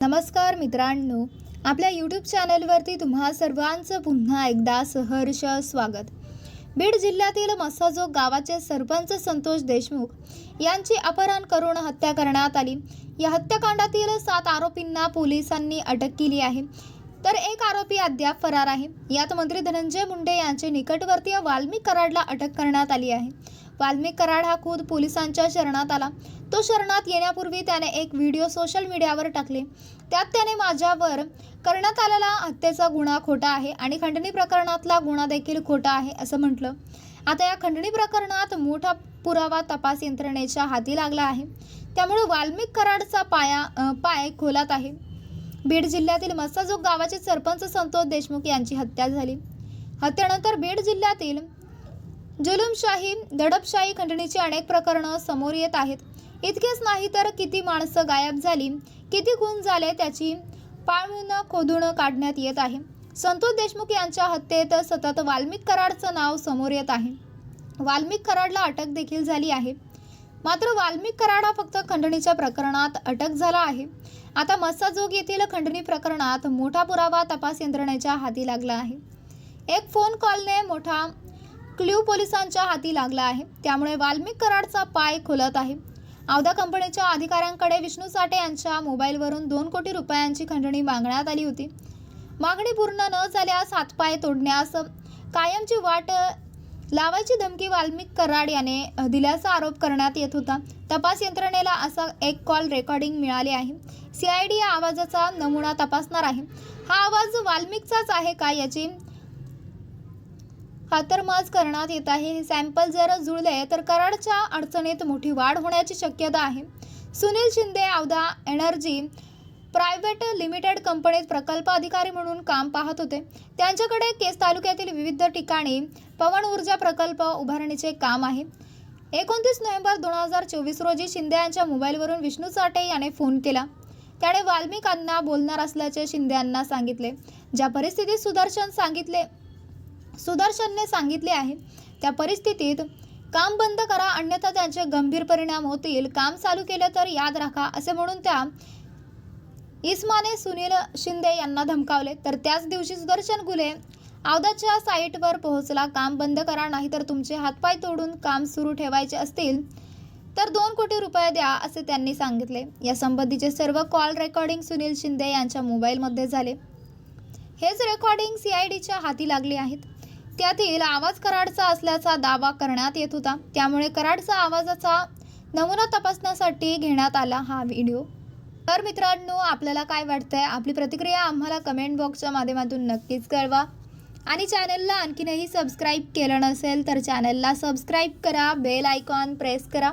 नमस्कार मित्रांनो आपल्या यूट्यूब चॅनलवरती तुम्हा सर्वांचं पुन्हा एकदा सहर्ष स्वागत. बीड जिल्ह्यातील मसाजोग गावाचे सरपंच संतोष देशमुख यांची अपहरण करून हत्या करण्यात आली. या हत्याकांडातील सात आरोपींना पोलिसांनी अटक केली आहे. तर एक आरोपी अद्याप फरार आहे. यात मंत्री धनंजय मुंडे यांचे निकटवर्तीय वाल्मिक कराडला अटक करण्यात आली आहे. वाल्मिक कराड हा खुद पोलिसांच्या शरणात आला. तो शरणात येण्यापूर्वी त्याने एक व्हिडिओ सोशल मीडियावर टाकले. त्यात त्याने माझ्यावर करण्यात आलेला हत्येचा गुन्हा खोटा आहे आणि खंडणी प्रकरणातला गुन्हा देखील खोटा आहे असं म्हटलं. आता या खंडणी प्रकरणात मोठा पुरावा तपास यंत्रणेच्या हाती लागला आहे. त्यामुळे वाल्मिक कराडचा पाया पाय खोलात आहे. बीड जिल्ह्यातील मस्साजोग गावाचे सरपंच संतोष देशमुख यांची हत्या झाली. हत्येनंतर बीड जिल्ह्यातील जुलुमशाही दडपशाही खंडणीची अनेक प्रकरणं समोर येत आहेत. इतकेच नाही तर किती माणसं गायब झाली किती खून झाले त्याची पाळमुन खोदून काढण्यात येत आहे. संतोष देशमुख यांच्या हत्येत सतत वाल्मिक कराडचं नाव समोर येत आहे. वाल्मिक कराडला अटक देखील झाली आहे. मात्र वाल्मिक कराड हा फक्त खंडणीच्या प्रकरणात अटक झाला आहे. आता मस्साजोग येथील खंडणी प्रकरणात मोठा पुरावा तपास यंत्रणेच्या हाती लागला आहे. एक फोन कॉलने मोठा क्ल्यू पोलिसांच्या हाती लागला आहे. त्यामुळे वाल्मिक कराडचा पाय खुलत आहे. आवदा कंपनीच्या अधिकाऱ्यांकडे विष्णू साठे यांच्या मोबाईलवरून दोन कोटी रुपयांची खंडणी मागण्यात आली होती. मागणी पूर्ण न झाल्यास हातपाय तोडण्यास कायमची वाट लावायची धमकी वाल्मिक कराड याने दिल्याचा आरोप करण्यात येत होता. तपास यंत्रणेला असा एक कॉल रेकॉर्डिंग मिळाले आहे. सीआयडी या आवाजाचा नमुना तपासणार आहे. हा आवाज वाल्मिकचाच आहे का याची हातरमाज करण्यात येत आहे. हे सॅम्पल जर जुळले तर कराडच्या अडचणीत मोठी वाढ होण्याची शक्यता आहे. Sunil Shinde Avadha Energy Private Limited कंपनीत प्रकल्प अधिकारी म्हणून काम पाहत होते. त्यांच्याकडे केस तालुक्यातील विविध ठिकाणी पवन ऊर्जा प्रकल्प उभारणीचे काम आहे. एकोणतीस नोव्हेंबर दोन हजार चोवीस रोजी शिंदे यांच्या मोबाईलवरून विष्णू चाटे याने फोन केला. त्याने वाल्मिकांना बोलणार असल्याचे शिंदे यांना सांगितले. ज्या परिस्थितीत सुदर्शन सांगितले सुदर्शनने सांगितले आहे. त्या परिस्थितीत काम बंद करा अन्यथा त्यांचे गंभीर परिणाम होतील. काम चालू केले तर याद राखा असे म्हणून त्या इस्माने सुनील शिंदे यांना धमकावले. तर त्याच दिवशी सुदर्शन गुले औदाच्या साईटवर पोहोचला. काम बंद करा नाही तर तुमचे हातपाय तोडून काम सुरू ठेवायचे असतील तर दोन कोटी रुपये द्या असे त्यांनी सांगितले. या संबंधीचे सर्व कॉल रेकॉर्डिंग सुनील शिंदे यांच्या मोबाईलमध्ये झाले. हेच रेकॉर्डिंग सीआयडीच्या हाती लागले आहेत. त्यातील आवाज कराडचा असल्याचा दावा करण्यात येत होता. त्यामुळे कराडचा आवाजाचा नमुना तपासण्यासाठी घेण्यात आला हा व्हिडिओ. तर मित्रांनो आपल्याला काय वाटतंय? आपली प्रतिक्रिया आम्हाला कमेंट बॉक्सच्या माध्यमातून नक्कीच कळवा. आणि चॅनलला आणखीनही सबस्क्राईब केलं नसेल तर चॅनलला सबस्क्राईब करा बेल आयकॉन प्रेस करा.